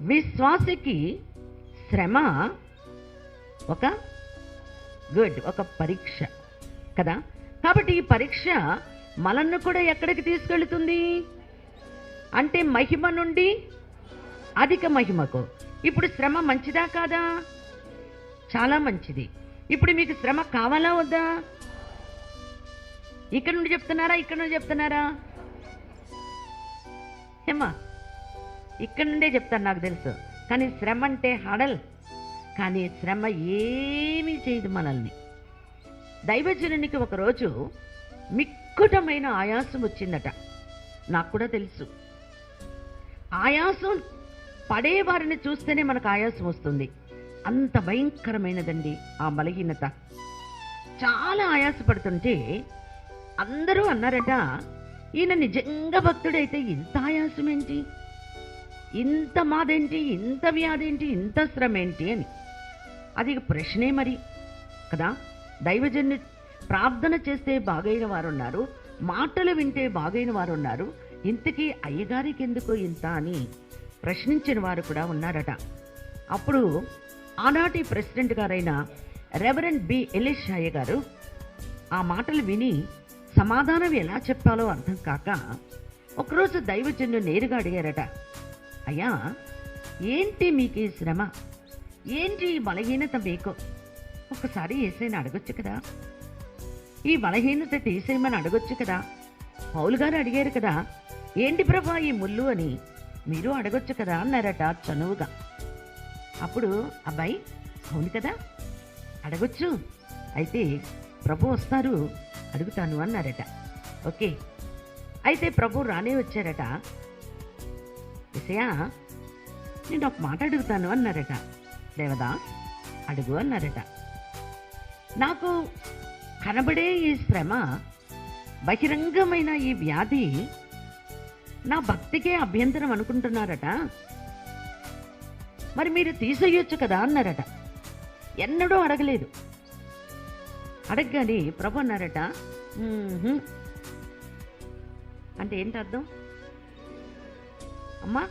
విశ్వాసకి శ్రమ ఒక గుడ్ ఒక పరీక్ష కదా? కాబట్టి ఈ పరీక్ష మనల్ని కూడా ఎక్కడికి తీసుకెళ్తుంది? అంటే మహిమ నుండి అధిక మహిమకు. ఇప్పుడు శ్రమ మంచిదా కాదా? చాలా మంచిది. ఇప్పుడు మీకు శ్రమ కావాలా వద్దా? ఇక్కడ నుండి చెప్తున్నారా ఇక్కడ నుండి చెప్తున్నారా? ఏమా ఇక్కడ నుండే చెప్తాను నాకు తెలుసు. కానీ శ్రమ అంటే హడల్. కానీ శ్రమ ఏమీ చేయదు మనల్ని. దైవజనునికి ఒకరోజు మిక్కుటమైన ఆయాసం వచ్చిందట. నాకు కూడా తెలుసు. ఆయాసం పడేవారిని చూస్తేనే మనకు ఆయాసం వస్తుంది. అంత భయంకరమైనదండి ఆ బలహీనత చాలా ఆయాసపడుతుంటే అందరూ అన్నారట ఈయన నిజంగా భక్తుడైతే ఇంత ఆయాసం ఏంటి ఇంత మాదేంటి ఇంత వ్యాధేంటి ఇంత శ్రమ ఏంటి అని. అది ప్రశ్నే మరి. కదా? దైవజన్య ప్రార్థన చేస్తే బాగైన వారు ఉన్నారు మాటలు వింటే బాగైన వారు ఉన్నారు ఇంతకీ అయ్యగారికి ఎందుకు ఇంత అని ప్రశ్నించిన వారు కూడా ఉన్నారట. అప్పుడు ఆనాటి ప్రెసిడెంట్ గారైన రెవరెండ్ బి. ఎలిషాయ గారు ఆ మాటలు విని సమాధానం ఎలా చెప్పాలో అర్థం కాక ఒకరోజు దైవజన్ను నేరుగా అడిగారట. అయ్యా ఏంటి మీకు ఈ శ్రమ? ఏంటి ఈ బలహీనత మీకు? ఒకసారి ఏసైనా అడగొచ్చు కదా. ఈ బలహీనత తీసేయమని అడగొచ్చు కదా. పౌలు గారు అడిగారు కదా ఏంటి ప్రభా ఈ ముళ్ళు అని? మీరు అడగొచ్చు కదా అన్నారట చనువుగా. అప్పుడు అబ్బాయి అవును కదా అడగొచ్చు. అయితే ప్రభు వస్తారు అడుగుతాను అన్నారట. ఓకే. అయితే ప్రభు రానే వచ్చారట. విషయా నేను ఒక మాట అడుగుతాను అన్నారట. దేవదా అడుగు అన్నారట. నాకు కనబడే ఈ శ్రమ బహిరంగమైన ఈ వ్యాధి నా భక్తికే అభ్యంతరం అనుకుంటున్నారట. మరి మీరు తీసేయొచ్చు కదా అన్నారట. ఎన్నడూ అడగలేదు. అడగగానే ప్రభు అన్నారట అంటే ఏంటి అర్థం అమ్మా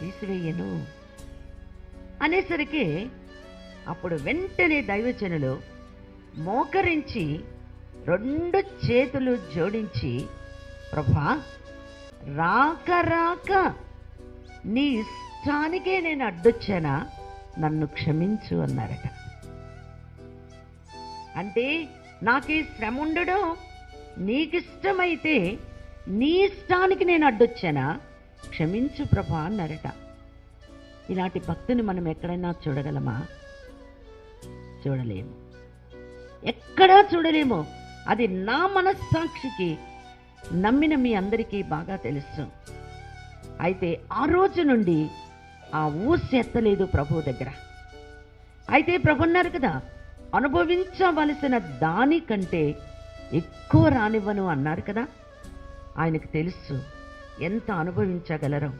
తీసివేయను అనేసరికి అప్పుడు వెంటనే దైవజనులు మోకరించి రెండు చేతులు జోడించి ప్రభా రాక రాక నీ ఇష్టానికే నేను అడ్డొచ్చానా? నన్ను క్షమించు అన్నారట. అంటే నాకు ఈ శ్రమ ఉండడం నీకిష్టమైతే నీ ఇష్టానికి నేను అడ్డొచ్చానా? క్షమించు ప్రభా అన్నారట. ఇలాంటి భక్తుని మనం ఎక్కడైనా చూడగలమా? చూడలేము. ఎక్కడా చూడలేము. అది నా మనస్సాక్షికి నమ్మిన మీ అందరికీ బాగా తెలుసు. అయితే ఆ రోజు నుండి ఆ ఊసి ఎత్తలేదు ప్రభు దగ్గర. అయితే ప్రభు అన్నారు కదా అనుభవించవలసిన దానికంటే ఎక్కువ రానివ్వను అన్నారు కదా. ఆయనకు తెలుసు ఎంత అనుభవించగలరో.